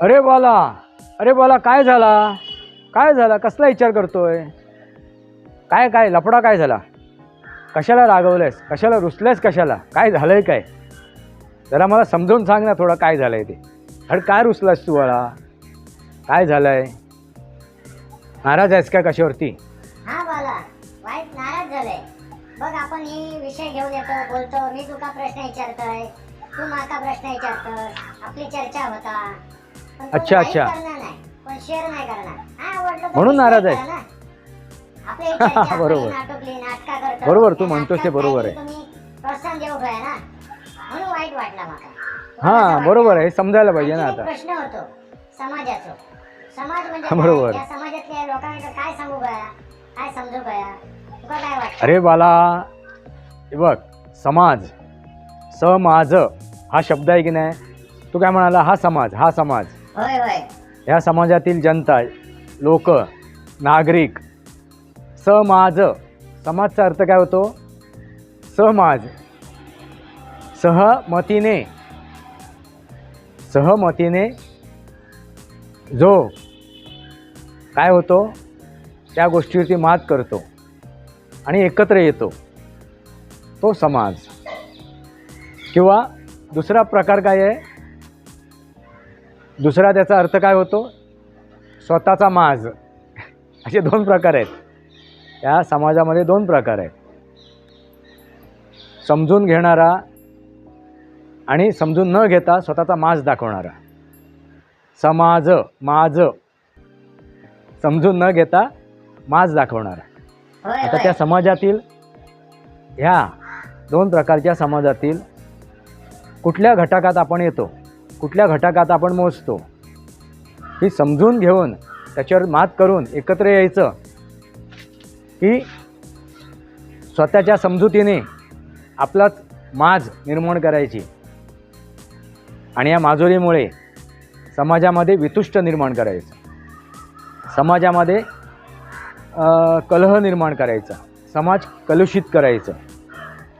अरे बाला अरे बाला काय झाला? काय झाला? कसला विचार करतोय? काय काय लफडा काय झाला? कशाला रागवलंयस? कशाला रुसलंयस कशाला? काय झालंय काय? जरा मला समजावून सांग ना थोडं काय झालंय ते अरे काय रुसलास तू मला काय झालंय नाराज आहेस का कशावरती हा बाला वाईट नाराज झालंय बघ आपण ही विषय घेऊन येतो बोलतो मी तुका प्रश्न विचारतोय तू माका प्रश्न आपली चर्चा होता पण कोण अच्छा, like अच्छा. करणार नाही पण शेअर नाही करणार हा आवडलं तर म्हणून नाराज आहे. करा ना. आपली चर्चा, आपली बरोबर. नाटकली नाटका करतो बरोबर, तू म्हणतोस ते नाटकात बरोबर काहीतरी आहे. तुम्ही प्रोत्साहन देऊ ना वाईट वाटला माका हां. बरोबर आहे समजायला पाहिजे ना आता. प्रश्न होतो समाजाचो. समाज म्हणजे? बरोबर. समाजातल्या लोकांना काय सांगू गया? काय समजू गया? तुका काय वाटतं? अरे बाला हे बघ समाज समाज हा शब्द आहे की नाही? तू काय म्हणाला? हा समाज हा समाज. होय होय. ह्या समाजातील जनता लोक नागरिक समाज समाजचा अर्थ काय होतो? समाज. सहमतीने सहमतीने जो काय होतो त्या गोष्टीवरती मात करतो आणि एकत्र येतो तो समाज. किंवा दुसरा प्रकार काय आहे? दुसरा त्याचा अर्थ काय होतो? स्वतःचा माज. असे दोन प्रकार आहेत. या समाजामध्ये दोन प्रकार आहेत. समजून घेणारा आणि समजून न घेता स्वतःचा माज दाखवणारा. समाज माज. समजून न घेता माज दाखवणारा. आता त्या समाजातील ह्या दोन प्रकारच्या समाजातील कुठल्या घटकात आपण येतो कुठल्या घटकात आपण मोजतो ही समजून घेऊन त्याच्यावर मात करून एकत्र यायचं की स्वतःच्या समजुतीने आपलाच माज निर्माण करायची. आणि या माजुरीमुळे समाजामध्ये वितुष्ट निर्माण करायचं. समाजामध्ये कलह निर्माण करायचा. समाज कलुषित करायचं.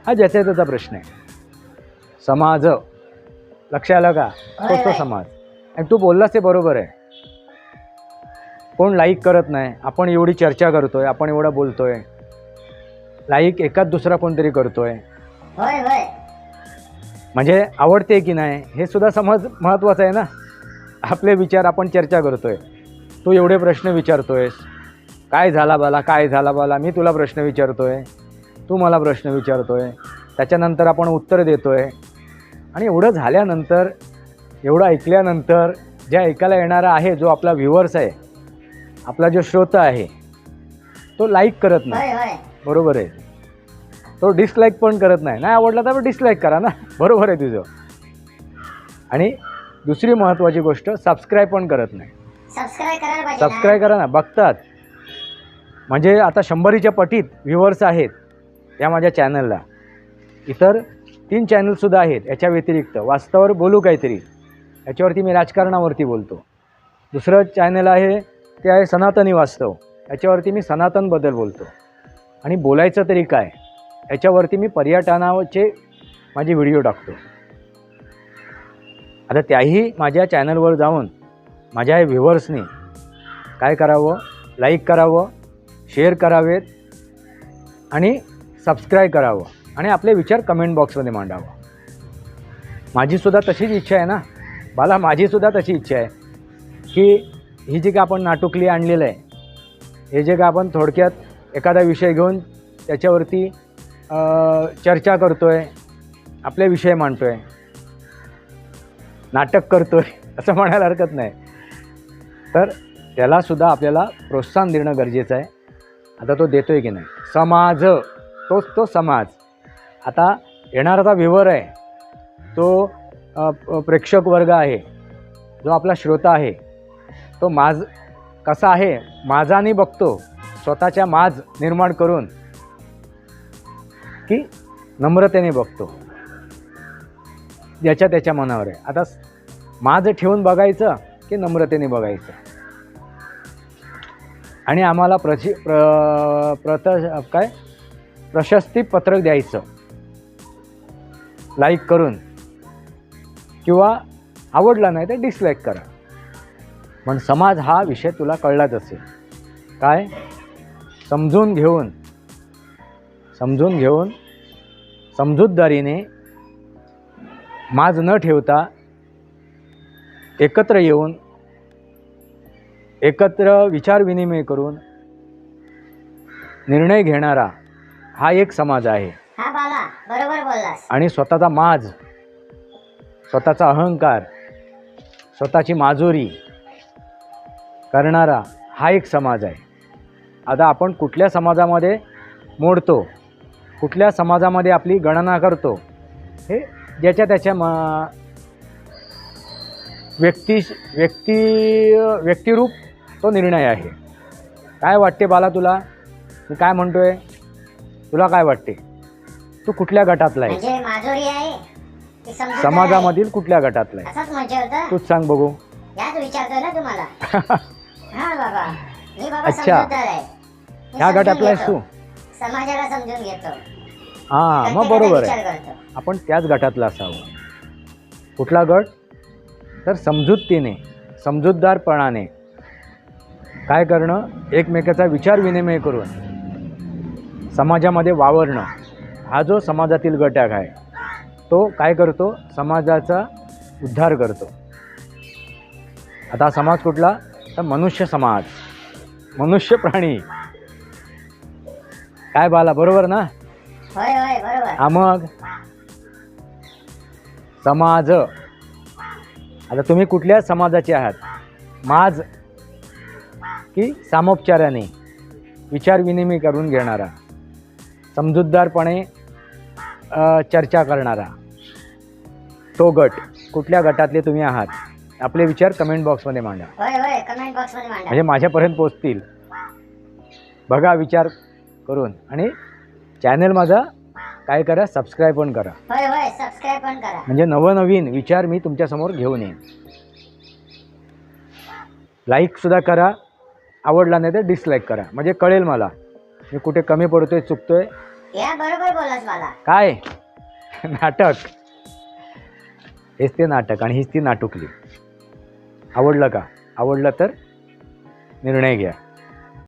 हा ज्याचा त्याचा प्रश्न आहे. समाज लक्ष आलं का? तो होय. समाज. आणि तू बोललास ते बरोबर आहे. कोण लाईक करत नाही? आपण एवढी चर्चा करतोय आपण एवढं बोलतोय. लाईक एकाच दुसरा कोणतरी करतोय. म्हणजे आवडते की नाही हे सुद्धा समज महत्त्वाचं आहे ना. आपले विचार आपण चर्चा करतोय. तू एवढे प्रश्न विचारतोयस. काय झाला बाला काय झाला बाला मी तुला प्रश्न विचारतोय. तू मला प्रश्न विचारतोय. त्याच्यानंतर आपण उत्तर देतोय. आणि एवढं झाल्यानंतर एवढं ऐकल्यानंतर जे ऐकायला येणारा आहे जो आपला व्ह्युअर्स आहे आपला जो श्रोता आहे तो लाईक करत नाही. बरोबर आहे. तो डिसलाईक पण करत नाही. नाही आवडला तर डिसलाईक करा ना. बरोबर आहे तुझं. आणि दुसरी महत्त्वाची गोष्ट सबस्क्राईब पण करत नाही. सबस्क्राईब करा ना. बघतात. म्हणजे आता शंभरीच्या पटीत व्ह्युअर्स आहेत या माझ्या चॅनलला इतर तीन चॅनलसुद्धा आहेत याच्या व्यतिरिक्त. वास्तवावर बोलू काहीतरी. याच्यावरती मी राजकारणावरती बोलतो. दुसरं चॅनल आहे ते आहे सनातनी वास्तव. याच्यावरती मी सनातनबद्दल बोलतो. आणि बोलायचं तरी काय? याच्यावरती मी पर्यटनाचे माझे व्हिडिओ टाकतो. आता त्याही माझ्या चॅनलवर जाऊन माझ्या या व्ह्युअर्सनी काय करावं लाईक करावं शेअर करावेत आणि सबस्क्राईब करावं आणि आपले विचार कमेंट बॉक्समध्ये मांडावं. माझीसुद्धा तशीच इच्छा आहे ना? मला माझीसुद्धा तशी इच्छा आहे की ही जी का आपण नाटुकली आणलेलं आहे हे जे काय आपण थोडक्यात एखादा विषय घेऊन त्याच्यावरती चर्चा करतो आहे आपले विषय मांडतो आहे नाटक करतो आहे असं म्हणायला हरकत नाही. तर त्यालासुद्धा आपल्याला प्रोत्साहन देणं गरजेचं आहे. आता तो देतो आहे की नाही? समाज तोच तो समाज. आता येणारा जो व्ह्युअर आहे तो प्रेक्षक वर्ग आहे जो आपला श्रोता आहे तो माज कसा आहे माझाने बघतो स्वतःच्या माज निर्माण करून की नम्रतेने बघतो. ज्याच्या त्याच्या मनावर आहे. आता माझं ठेवून बघायचं की नम्रतेने बघायचं? आणि आम्हाला प्रशि प्र प्रत काय? प्रशस्ती पत्रक द्यायचं. लाईक करून. किंवा आवडला नाही तर डिसलाईक करा. पण समाज हा विषय तुला कळलाच असेल. काय? समजून घेऊन समजून घेऊन समजूतदारीने माज न ठेवता एकत्र येऊन एकत्र विचारविनिमय करून निर्णय घेणारा हा एक समाज आहे. हा बाला बरोबर बोललास. आणि स्वतःचा माज स्वतःचा अहंकार स्वतःची माजोरी करणारा हा एक समाज आहे. आता आपण कुठल्या समाजामध्ये मोडतो? कुठल्या समाजामध्ये आपली गणना करतो हे ज्याच्या त्याच्या म व्यक्ती व्यक्ती व्यक्तिरूप तो निर्णय आहे. काय वाटते बाला तुला? मी काय म्हणतोय? तुला काय वाटते? तू कुठल्या गटातला आहे म्हणजे आहे? समाजामधील कुठल्या गटातला आहे? तूच सांग बघू. हा अच्छा. ह्या गटातला आहेस. तू? समाजाला समजून घेतो. हां मग बरोबर आहे. आपण त्याच गटातला असावं. कुठला गट? तर समजूततेने समजूतदारपणाने. काय करणं? एकमेकाचा विचार विनिमय करून. समाजामध्ये वावरणं. हा जो समाजातील घटक आहे तो काय करतो? समाजाचा उद्धार करतो. आता समाज कुठला? तर मनुष्य समाज. मनुष्य प्राणी. काय बाला बरोबर ना? होय होय बरोबर. हा मग? समाज. आता तुम्ही कुठल्या समाजाचे आहात? माज की सामोपचाराने? विचारविनिमय करून घेणारा? समजूतदारपणे चर्चा करणारा? तो गट कुठल्या गटातले तुम्ही आहात? आपले विचार कमेंट बॉक्समध्ये मांडा. म्हणजे माझ्यापर्यंत पोचतील. बघा विचार करून. आणि चॅनल माझा काय करा सबस्क्राईब पण करा. होय होय सबस्क्राईब पण करा. म्हणजे नवनवीन विचार मी तुमच्यासमोर घेऊन येईन. लाईकसुद्धा करा. आवडला नाही तर डिसलाईक करा. म्हणजे कळेल मला. मी कुठे कमी पडतोय चुकतोय. या बरोबर मला. काय? नाटक. हेच ते नाटक आणि हीच ती नाटुकली. आवडलं का? आवडलं तर निर्णय घ्या.